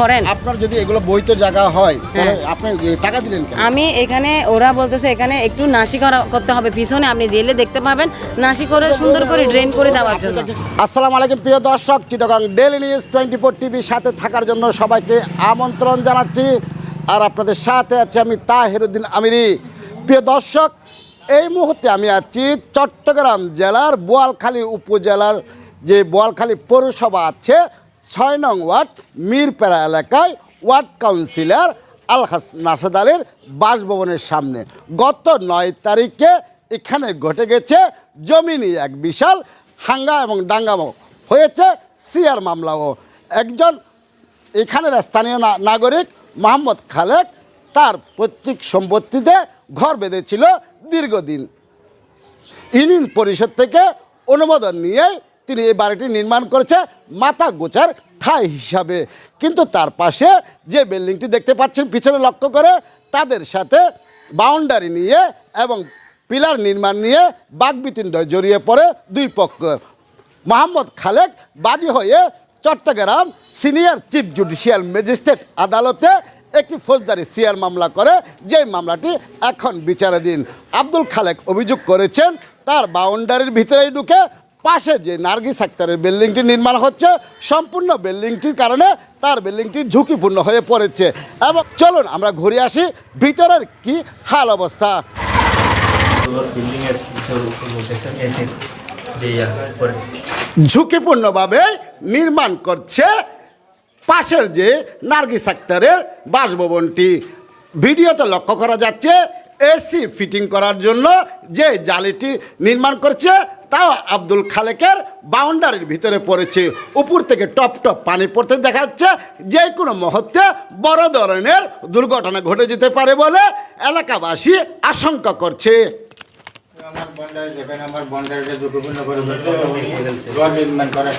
করেন। আপনার যদি এগুলো বৈধ জায়গা হয় তাহলে আপনি টাকা দিলেন আমি এখানে ওরা বলতেছে এখানে একটু করা করতে হবে। পিছনে আপনি জেলে দেখতে পাবেন নাসি করে সুন্দর করে ড্রেন করে দেওয়ার জন্য। আসসালামু আলাইকুম প্রিয় দর্শক Chittagong daily news twenty four টিভির সাথে থাকার জন্য সবাইকে আমন্ত্রণ জানাচ্ছি। আর আপনাদের সাথে আছে আমি তাহিরুদ্দিন আমিরি। প্রিয় দর্শক এই মুহূর্তে আমি আছি চট্টগ্রাম জেলার বোয়ালখালী উপজেলার যে বোয়ালখালী পৌরসভা আছে ছয় নং ওয়ার্ড মিরপেড়া এলাকায় ওয়ার্ড কাউন্সিলর আলহাস নাসাদ আলীর বাসভবনের সামনে। গত নয় তারিখে এখানে ঘটে গেছে জমি নিয়ে এক বিশাল হাঙ্গা এবং ডাঙ্গামো। হয়েছে সিআর মামলাও। একজন এখানের স্থানীয় নাগরিক মোহাম্মদ খালেক তার পৈতৃক সম্পত্তিতে ঘর বেঁধেছিল দীর্ঘদিন। ইউনিয়ন পরিষদ থেকে অনুমোদন নিয়ে তিনি এই বাড়িটি নির্মাণ করেছে মাথা গোচার ঠাই হিসাবে। কিন্তু তার পাশে যে বিল্ডিংটি দেখতে পাচ্ছেন, পিছনে লক্ষ্য করে তাদের সাথে বাউন্ডারি নিয়ে এবং পিলার নির্মাণ নিয়ে বাগবিতণ্ডায় জড়িয়ে পড়ে দুই পক্ষ। মোহাম্মদ খালেক বাদী হয়ে Chattogram senior chief judicial magistrate আদালতে একটি ফৌজদারি সিআর মামলা করে যে মামলাটি এখন বিচারাধীন। আব্দুল খালেক অভিযোগ করেছেন, তার বাউন্ডারির ভিতরেই ঢুকে পাশে যে নার্গিস আক্তারের বিল্ডিংটি নির্মাণ হচ্ছে সম্পূর্ণ বিল্ডিংটির কারণে তার বিল্ডিংটি ঝুঁকিপূর্ণ হয়ে পড়েছে। এবং চলুন আমরা ঘুরে আসি ভিতরের কি হাল অবস্থা? ঝুঁকিপূর্ণভাবে নির্মাণ করছে পাশের যে নার্গিস আক্তারের বাসভবনটি। ভিডিওতে লক্ষ্য করা যাচ্ছে এসি ফিটিং করার জন্য যে জালিটি নির্মাণ করছে তাও আব্দুল খালেকের বাউন্ডারির ভিতরে পড়েছে। উপর থেকে টপ টপ পানি পড়তে দেখা যাচ্ছে, যে কোনো মুহূর্তে বড় ধরনের দুর্ঘটনা ঘটে যেতে পারে বলে এলাকাবাসী আশঙ্কা করছে। আমার করে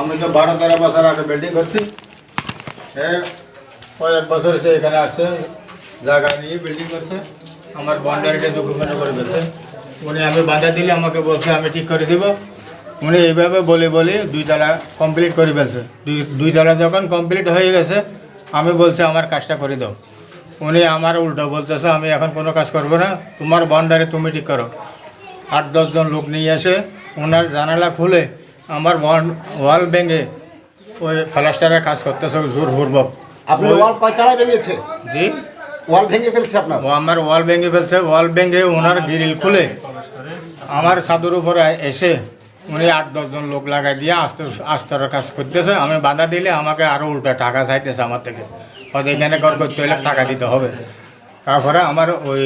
আমি তো বারো তেরো বছর আগে বিল্ডিং করছি। কয়েক বছর এখানে আসছে জায়গা নিয়ে বিল্ডিং করছে। আমার বন্ডারকে ঝুঁকিপূর্ণ করে ফেলছে। উনি আমি বাধা দিলে আমাকে বলছে আমি ঠিক করে দিব। উনি এইভাবে বলে বলে দুই তলা কমপ্লিট করে ফেলছে। দুই দুই তলা যখন কমপ্লিট হয়ে গেছে আমি বলছি আমার কাজটা করে দাও। উনি আমার উল্টো বলতেছে আমি এখন কোনো কাজ করব না। তোমার বন্ডারে তুমি ঠিক করো। আট দশজন লোক নিয়ে এসে ওনার জানালা খুলে আমার ওয়াল ভেঙে ওই ফ্লাস্টারের কাজ করতেছে জোর পূর্বক আপনার ওয়াল কয়তলা ভেঙেছে? জি। ওয়াল ভেঙে ফেলছে আপনার? ও আমার ওয়াল ভেঙে ফেলছে, ওয়াল ভেঙে ওনার গ্রিল খুলে আমার ছাদের উপরে এসে উনি আট দশজন লোক লাগাই দিয়ে আস্তে আস্তরের কাজ করতেছে। আমি বাধা দিলে আমাকে আরও উল্টা টাকা চাইতেছে আমার থেকে। হয়তো এখানে কর করতে হলে টাকা দিতে হবে। তারপরে আমার ওই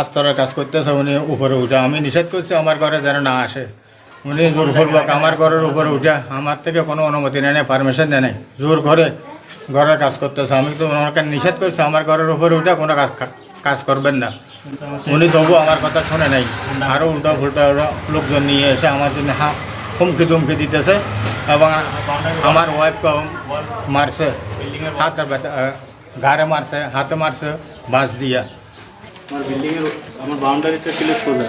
আস্তরের কাজ করতেছে, উনি উপরে উঠে, আমি নিষেধ করছি আমার ঘরে যেন না আসে। উনি জোর করব আমার ঘরের উপরে উঠে, আমার থেকে কোনো অনুমতি নেয় পারমিশন দেয় জোর করে ঘরের কাজ করতেছে। আমি তো ওনাকে নিষেধ করছি আমার ঘরের উপরে উঠে কোনো কাজ কাজ করবেন না। উনি তবু আমার কথা শুনে নাই। আরও উল্টা ফুল্টা লোকজন নিয়ে এসে আমার জন্য হা হুমকি দুমকি দিতেছে এবং আমার ওয়াইফকে মারছে। হাতে ব্যথা- আহ, ঘাড়ে মারছে হাতে মারছে বাঁশ দিয়া। আমার বিল্ডিং এর আমার বাউন্ডারিটা ছিল সোজা।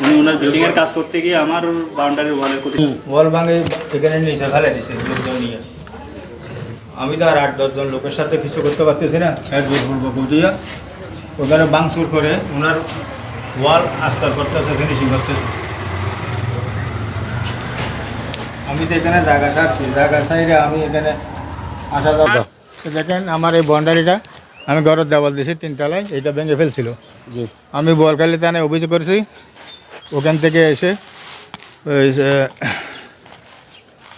উনি ওনার বিল্ডিং এর কাজ করতে গিয়ে আমার বাউন্ডারির ওয়ালের ওয়াল ভাঙে এখানে নিচে ফেলে দিছে লোকজন নিয়ে। আমি তো আর আট দশজন লোকের সাথে কিছু করতে পারতেছি না। এক পূর্ব বুঝিয়া ওখানে বাংসুর করে ওনার ওয়াল আস্তর করতেছে ফিনিশিং করতেছে। আমি তো এখানে জায়গা ছাড়ছি জায়গা সাইডে আমি এখানে আসা যাওয়া দেখেন আমার এই বাউন্ডারিটা আমি ঘরের দেওয়াল দিয়েছি তিনতলায় এটা ভেঙে ফেলছিল। জি। আমি বলকালি থানায় অভিযোগ করেছি ওখান থেকে এসে ওই যে,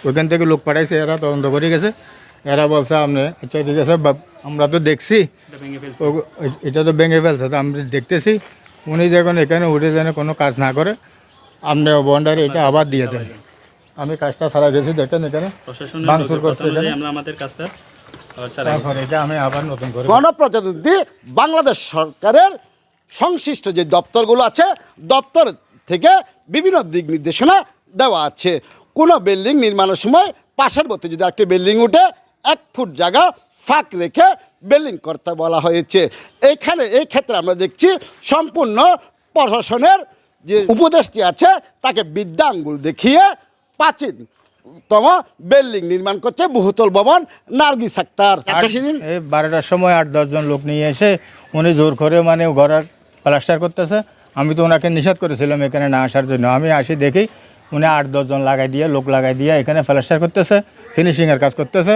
ওখান থেকে লোক পাঠাইছে এরা তদন্ত করে গেছে। এরা বলছে আপনি আচ্ছা ঠিক আছে আমরা তো দেখছি। এটা তো ভেঙে ফেলছে তো আমরা দেখতেছি। উনি যখন এখানে উঠে যেন কোনো কাজ না করে আপনি বন্ডারে এটা আবার দিয়ে দেন। আমি কাজটা সারা গেছি দেখেন এখানে। প্রশাসনের ভাঙচুর করছে এখানে। আমাদের কাজটা আবার চালাই তারপর এটা আমি আবার নতুন করে গণপ্রজাতন্ত্রী বাংলাদেশ সরকারের সংশ্লিষ্ট যে দপ্তরগুলো আছে দপ্তর থেকে বিভিন্ন দিক নির্দেশনা দেওয়া আছে। কোনো বিল্ডিং নির্মাণের সময় পাশের মধ্যে যদি একটি বিল্ডিং উঠে এক ফুট জায়গা ফাঁক রেখে বিল্ডিং করতে বলা হয়েছে। এইখানে এই ক্ষেত্রে আমরা দেখছি সম্পূর্ণ প্রশাসনের যে উপদেশটি আছে তাকে বিদ্যা আঙ্গুল দেখিয়ে প্রাচীন তম বিল্ডিং নির্মাণ করছে বহুতল ভবন নার্গিস আক্তার আচ্ছা বারোটার সময় আট দশজন লোক নিয়ে এসে উনি জোর করে মানে ঘরের প্লাস্টার করতেছে। আমি তো ওনাকে নিষেধ করেছিলাম এখানে না আসার জন্য। আমি আসি দেখি উনি আট দশজন লাগাই দিয়ে, লোক লাগাই দিয়ে এখানে প্লাস্টার করতেছে ফিনিশিংয়ের কাজ করতেছে।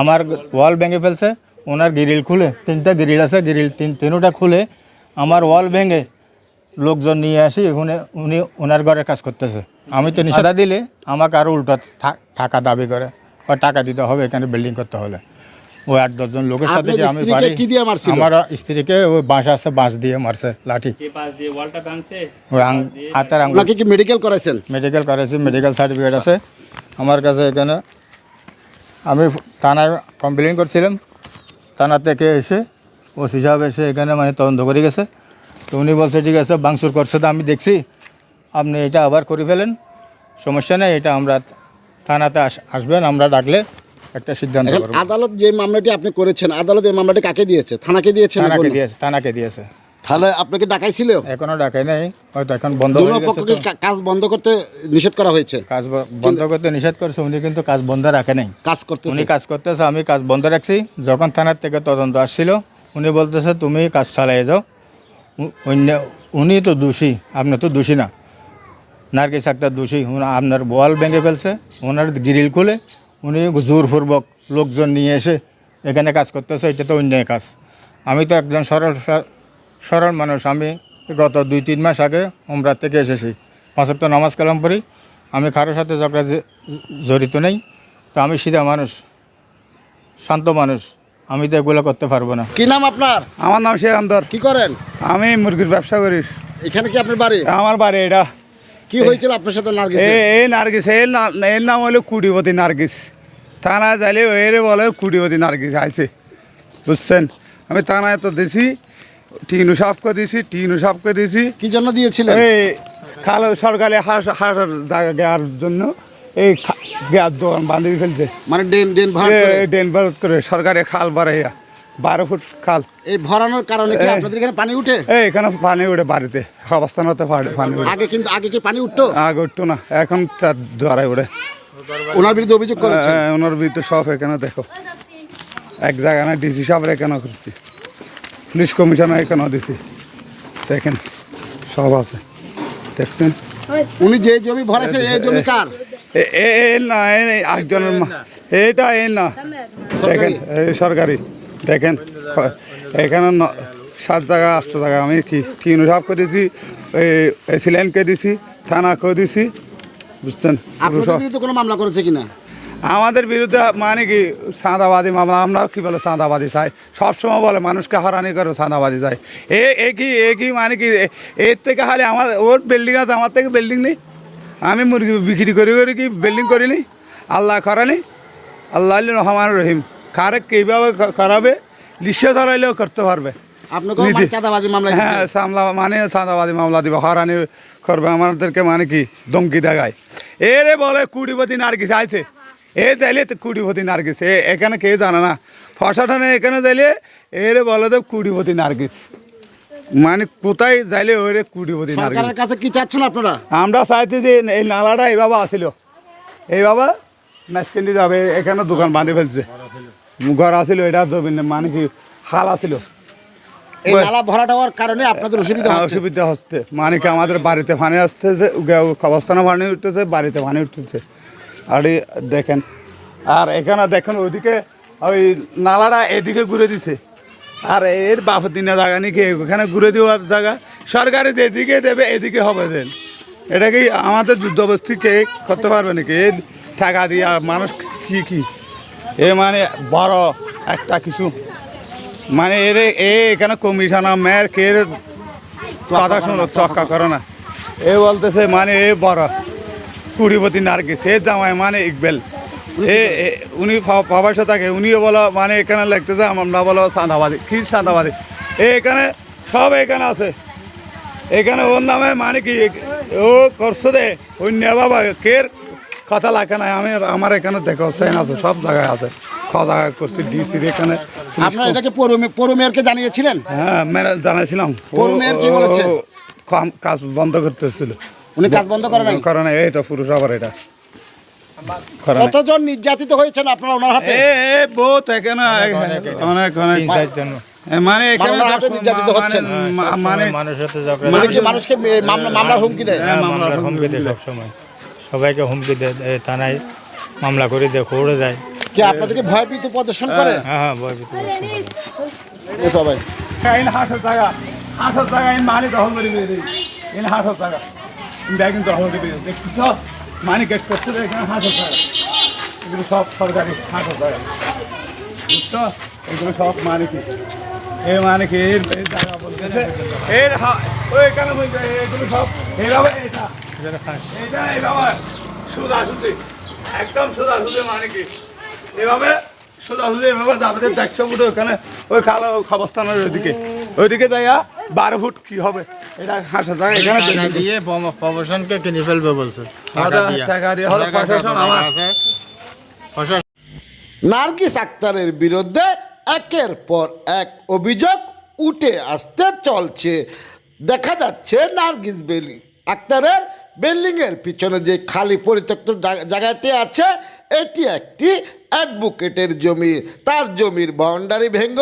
আমার ওয়াল ভেঙে ফেলছে, ওনার গ্রিল খুলে, তিনটা গ্রিল আছে গ্রিল তিন, তিনোটা খুলে আমার ওয়াল ভেঙে লোকজন নিয়ে আসি, এখানে উনি ওনার ঘরের কাজ করতেছে। আমি তো নিষেধা দিলে আমাকে আরও উল্টো টাকা দাবি করে, বা টাকা দিতে হবে এখানে বিল্ডিং করতে হলে। ওই আট দশজন লোকের সাথে কি আমি পারি কি দিয়ে মারছিল? আমার স্ত্রীকে ওই বাঁশ আছে বাঁশ দিয়ে মারছে লাঠি। যে ওই হাতের আঙুল। কি মেডিকেল করাইছেন? মেডিকেল করেছি মেডিকেল সার্টিফিকেট আছে। আমার কাছে এখানে আমি থানায় কমপ্লেন করছিলাম। থানা থেকে এসে ওসি সাহেব এসে এখানে মানে তদন্ত করে গেছে। তো উনি বলছে ঠিক আছে বাংসুর করছে তো আমি দেখছি। আপনি এটা আবার করে ফেলেন। সমস্যা নেই এটা আমরা থানাতে আস- আসবেন আমরা ডাকলে একটা সিদ্ধান্ত আদালত যে মামলাটি আপনি করেছেন আদালত এই মামলাটি কাকে দিয়েছে? থানাকে দিয়েছে থানাকে দিয়েছে থানাকে দিয়েছে। তাহলে আপনাকে ডাকাইছিল এখনও ডাকাই নাই হয়তো এখন বন্ধ হয়ে গেছে কাজ বন্ধ করতে নিষেধ করা হয়েছে? কাজ বন্ধ করতে নিষেধ করছে উনি কিন্তু কাজ বন্ধ রাখে নাই। কাজ করতে উনি কাজ করতেছে আমি কাজ বন্ধ রাখছি। যখন থানার থেকে তদন্ত আসছিল উনি বলতেছে তুমি কাজ চালিয়ে যাও। অন্য উনি তো দোষী আপনি তো দোষী না। নার্গিস আক্তার দোষী আপনার ওয়াল ভেঙে ফেলছে ওনার গ্রিল খুলে উনি জোরপূর্বক লোকজন নিয়ে এসে এখানে কাজ করতেছে এটা তো অন্যায় কাজ। আমি তো একজন সরল স- সরল মানুষ। আমি গত দুই তিন মাস আগে উমরার থেকে এসেছি। পাঁচক তো নামাজ কালাম পড়ি। আমি কারোর সাথে ঝগড়া জড়িত নেই। তো আমি সিধা মানুষ শান্ত মানুষ। আমি তো এগুলো করতে পারব না। কি নাম আপনার? আমার নাম শেখ আন্দর। কি করেন? আমি মুরগির ব্যবসা করি। এখানে কি আপনার বাড়ি? আমার বাড়ি এটা। কি হয়েছিল আপনার সাথে নার্গিস এই নার্গিস এর না- এর নাম হলো কুড়িপতি নার্গিস। থানায় যাইলে এর বলে কুড়িপতি নার্গিস আছে বুঝছেন? আমি থানায় তো দিছি টিনু সাফ করে দিছি টিনু সাফ করে দিছি। কি জন্য দিয়েছিলেন? এই খাল সরকারি হাঁস হাঁসের জায়গা দেওয়ার জন্য এই গ্যাস দোকান বাঁধিয়ে ফেলছে। মানে ডেন ডেন ভাড়া করে? ডেন ভারত করে সরকারি খাল বাড়াইয়া। বারো ফুট খাল। এই ভরানোর কারণে কি আপনাদের এখানে পানি উঠে? এই এখানে পানি উঠে বাড়িতে। অবস্থান হতে পানি উঠে। আগে কিন্তু আগে কি পানি উঠতো? আগে উঠতো না এখন তার দ্বারাই উঠে। ওনার বিরুদ্ধে অভিযোগ করেছেন? হ্যাঁ, ওনার বিরুদ্ধে সব এখানে দেখো। এক জায়গায় না ডিসি সাহেবের এখানে করছি। পুলিশ কমিশনার এখানেও দিছি। দেখেন সব আছে। দেখছেন? উনি যে জমি ভরাছে এই জমি কার? এ না একজনের মা- এটা এ না। দেখেন এই সরকারি। দেখেন এখানে সাত জায়গা আটশো জায়গা। আমি কি টিন সাফ করে দিছি এই সিলেন্ডকে দিছি থানা করে দিছি বুঝছেন? কোনো মামলা করেছে কিনা আমাদের বিরুদ্ধে মানে কি চাঁদাবাদী মামলা আমরা কি বলে চাঁদাবাদী চাই? সবসময় বলে মানুষকে হারানি করে চাঁদাবাদী চাই। এ এ কি এ কি মানে কি এর থেকে খালি আমার ওর বিল্ডিং আছে আমার থেকে বিল্ডিং নেই? আমি মুরগি বিক্রি করি করি কি বিল্ডিং করিনি? আল্লাহ করানি? আল্লাহ রহমান রহিম। কারে কীভাবে করাবে লিশে ধরাইলেও করতে পারবে। হ্যাঁ সামলা মানে চাঁদাবাদী মামলা দিব হরানি করবে আমাদেরকে মানে কি দমকি দেখায়। এরে বলে কুড়িপতি নার্গিস আছে এ চাইলে তো কুড়িপতি নার্গিস এ এখানে কে জানে না। ফসাটানে এখানে যাইলে এরে বলে তো কুড়িপতি নার্গিস। মানে কোথায় যাইলে ওরে কুড়িপতি নার্গিস? কাছে কি চাচ্ছেন আপনারা? আমরা চাইতে যে এই নালাটা এইভাবে আসিল। এইভাবে নাচকেন্দি যাবে এখানে দোকান বাঁধে ফেলছে। ঘর আসিল এটা জমিন মানে কি হাল আসিল এই নালা ভরাট হওয়ার কারণে আপনাদের অসুবিধা হ্যাঁ, অসুবিধা হচ্ছে। মানে কি আমাদের বাড়িতে পানি আসতেছে অবস্থানে পানি উঠতেছে বাড়িতে পানি উঠতেছে। আর দেখেন আর এখানে দেখেন ওইদিকে ওই নালাটা এদিকে ঘুরে দিছে। আর এর বাপ দিনের জায়গা নাকি ওখানে ঘুরে দেওয়ার জায়গা। সরকারে যেদিকে দেবে এদিকে হবে দেন। এটা কি আমাদের যুদ্ধবস্তি কে করতে পারবে নাকি? এই টাকা দিয়ে আর মানুষ কি কি? এ মানে বড় একটা কিছু। মানে এর এ এখানে কমিশনার মেয়ের কে কথা শোনো, চক্কা করো না। এ বলতেছে মানে এ বড় কুড়িপতি নার্গিস সে জামাই মানে ইকবেল। এ উনি সাথে থাকে, উনিও বলো মানে এখানে লিখতেছে, আমরা বলো, সাঁদাবাদী। কি সাঁদাবাদী? এ এখানে, সব এখানে আছে। এখানে ওর নামে মানে কি ও করছে দে অন্য বাবা কের কথা লাগে না আমি আমার এখানে দেখো সেন আছে সব জায়গায় আছে। কথা করছি ডিসির এখানে। আপনারা এটাকে পৌর মেয়রকে জানিয়েছিলেন? হ্যাঁ মেরে জানাইছিলাম। পৌর মেয়র কি বলেছে? কাজ বন্ধ করতে হচ্ছিল উনি কাজ বন্ধ করে নাই? করে না এইটা পুরুষ আবার এটা। কতজন নির্যাতিত হয়েছেন আপনারা ওনার হাতে? এ এ বহুত এখানে অনেক অনেক তিন চারজন এ, মানে এখানে নির্যাতিত মানে- হচ্ছেন। মানে মানুষের সাথে ঝগড়া মানে কি মানুষকে মামলা মামলার হুমকি দেয়? হ্যাঁ, মামলার হুমকি দেয় সবসময়। সবাইকে হুমকি দেয় থানায় মামলা করে দিয়ে খৌড়ে যায়। কি আপনাদেরকে ভয়ভীতি প্রদর্শন করে? হ্যাঁ হ্যাঁ ভয় ভীতি করছে। এ সবাই। ইন হাজার টাকা হাজার টাকা ইন মানে দখল করে বেরিয়ে ইন হাজার টাকা ইন ব্যাগ দখল করে বেরিয়ে দেখছ? মানি গেট করছে এখানে হাজার টাকা এগুলো সব সরকারি হাজার টাকা বুঝছ? এগুলো সব মানে কি এ মানে কি এর জায়গা বলতেছে। এর হা- ওইখানে বলছে এগুলো সব এইভাবে এটা ফাঁস। সুদি একদম সুদি মানে কি? এভাবে এভাবে তারপরে দেখছ বুঝো ওখানে ওই খালা খবস্থানের ওইদিকে। ওইদিকে যাইয়া বারো ফুট কি হবে? এটা হাসা যায় এখানে দিয়ে প্রমোশনকে কিনে ফেলবে বলছে। টাকা দিয়ে হলো প্রশাসন আমার- প্রশাসন নার্গিস আক্তারের বিরুদ্ধে একের পর এক অভিযোগ উঠে আসতে চলছে। দেখা যাচ্ছে নার্গিস বেলি আক্তারের বিল্ডিংয়ের পিছনে যে খালি পরিত্যক্ত জায়গাটি আছে এটি একটি অ্যাডভোকেটের জমি। তার জমির বাউন্ডারি ভেঙ্গ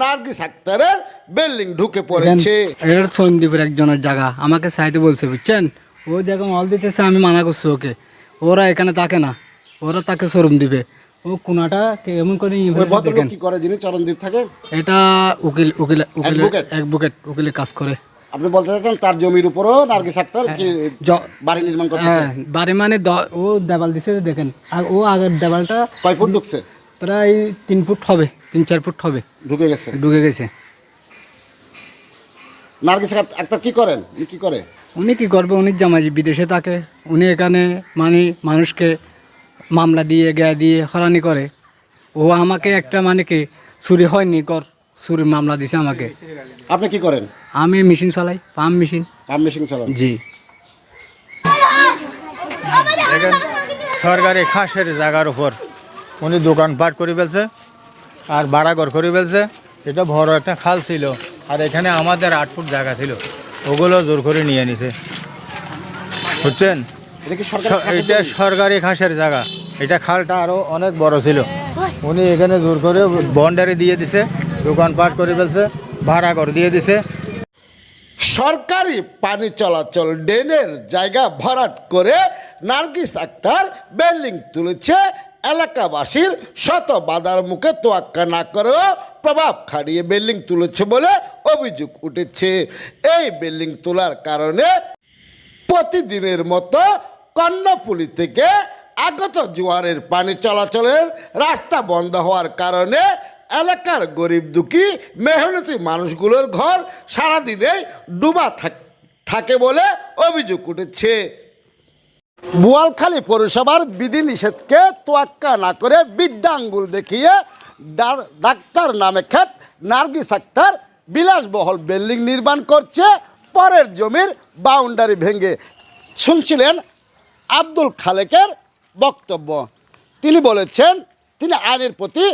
নার্গিস আক্তারের বিল্ডিং ঢুকে পড়েছে। এটা সন্দীপের একজনের জায়গা। আমাকে সাইতে বলছে বুঝছেন? ও যখন অল দিতেছে আমি মানা করছি ওকে। ওরা এখানে থাকে না। ওরা তাকে শোরুম দিবে। ও কোনাটা এমন করে কি করে যিনি চরণদ্বীপ থাকে? এটা উকিল উকিল উকিল Advocate? অ্যাডভোকেট উকিলের কাজ করে। আপনি বলতে চাচ্ছেন তার জমির উপরও নার্গিস আক্তার কি বাড়ি নির্মাণ করতেছে? হ্যাঁ বাড়ি মানে ও দেওয়াল দিছে দেখেন। আর ও আগের দেওয়ালটা কয় ফুট ঢুকছে? প্রায় তিন ফুট হবে তিন চার ফুট হবে। ঢুকে গেছে? ঢুকে গেছে। নার্গিস আক্তার কি করেন? উনি কি করে? উনি কি করবে? উনি জামাই বিদেশে থাকে। উনি এখানে মানে মানুষকে মামলা দিয়ে গায়ে দিয়ে হরানি করে। ও আমাকে একটা মানে কি চুরি হয়নি কর চুরি মামলা দিছে আমাকে। আপনি কি করেন? আমি মেশিন চালাই পাম্প মেশিন। পাম্প মেশিন চালান? জি। দেখেন সরকারি খাসের জায়গার উপর উনি দোকানপাট করে ফেলছে আর বাড়াঘর করে ফেলছে। এটা বড় একটা খাল ছিল আর এখানে আমাদের আট ফুট জায়গা ছিল। ওগুলো জোর করে নিয়ে নিছে। বুঝছেন? এটা কি সরকার স- এটা সরকারি খাসের জায়গা। এটা খালটা আরও অনেক বড় ছিল। উনি এখানে জোর করে বন্ডারি দিয়ে দিছে। দোকানপাট করে ফেলছে, ভাড়া ঘর দিয়ে দিছে। সরকারি পানি চলাচল ড্রেনের জায়গা ভরাট করে নার্গিস আক্তার বিল্ডিং তুলেছে। এলাকাবাসীর শত বাধার মুখে তোয়াক্কা না করেও প্রভাব খাড়িয়ে বিল্ডিং তুলেছে বলে অভিযোগ উঠেছে। এই বিল্ডিং তোলার কারণে প্রতিদিনের মতো কর্ণফুলি থেকে আগত জোয়ারের পানি চলাচলের রাস্তা বন্ধ হওয়ার কারণে এলাকার গরিব দুঃখী, মেহনতি মানুষগুলোর ঘর সারাদিনেই ডুবা থাক- বলে অভিযোগ উঠেছে। বোয়ালখালী পৌরসভার বিধিনিষেধকে তোয়াক্কা না করে বিদ্যাঙ্গুল দেখিয়ে ডাক্তার নামে খ্যাত নার্গিস আক্তার বিলাসবহল বিল্ডিং নির্মাণ করছে, পরের জমির বাউন্ডারি ভেঙে, শুনছিলেন আব্দুল খালেকের বক্তব্য। তিনি বলেছেন তিনি আইনের প্রতি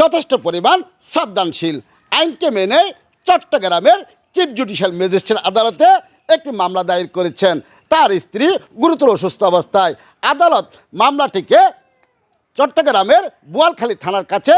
যথেষ্ট পরিমাণ শ্রদ্ধানশীল আইনকে মেনে চট্টগ্রামের চিফ জুডিশিয়াল ম্যাজিস্ট্রেট আদালতে একটি মামলা দায়ের করেছেন। তার স্ত্রী গুরুতর অসুস্থ অবস্থায়। আদালত মামলাটিকে চট্টগ্রামের বোয়ালখালী থানার কাছে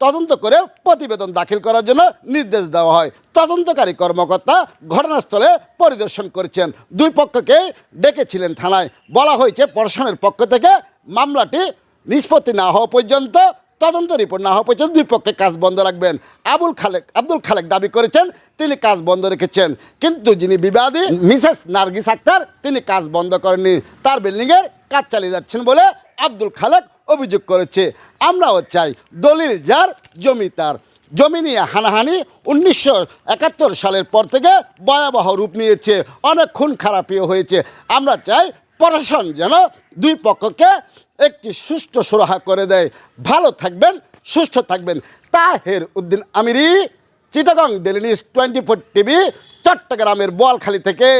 তদন্ত করে প্রতিবেদন দাখিল করার জন্য নির্দেশ দেওয়া হয়। তদন্তকারী কর্মকর্তা ঘটনাস্থলে পরিদর্শন করেছেন। দুই পক্ষকেই ডেকেছিলেন থানায়। বলা হয়েছে প্রশাসনের পক্ষ থেকে মামলাটি নিষ্পত্তি না হওয়া পর্যন্ত তদন্ত রিপোর্ট না হওয়া পর্যন্ত দুই পক্ষে কাজ বন্ধ রাখবেন। আবুল খালেক আব্দুল খালেক দাবি করেছেন, তিনি কাজ বন্ধ রেখেছেন। কিন্তু যিনি বিবাদী, মিসেস নার্গিস আক্তার, তিনি কাজ বন্ধ করেননি। তার বিল্ডিংয়ের কাজ চালিয়ে যাচ্ছেন বলে আব্দুল খালেক অভিযোগ করেছে। আমরাও চাই দলিল যার, জমি তার। জমি নিয়ে হানাহানি উনিশশো একাত্তর সালের পর থেকে ভয়াবহ রূপ নিয়েছে। অনেক খুন খারাপিও হয়েছে। আমরা চাই প্রশাসন যেন দুই পক্ষকে একটি সুষ্ঠু সুরাহা করে দেয়। ভালো থাকবেন, সুস্থ থাকবেন। Taher Uddin Amiri, Chittagong daily news twenty four TV, চট্টগ্রামের বোয়ালখালী থেকে।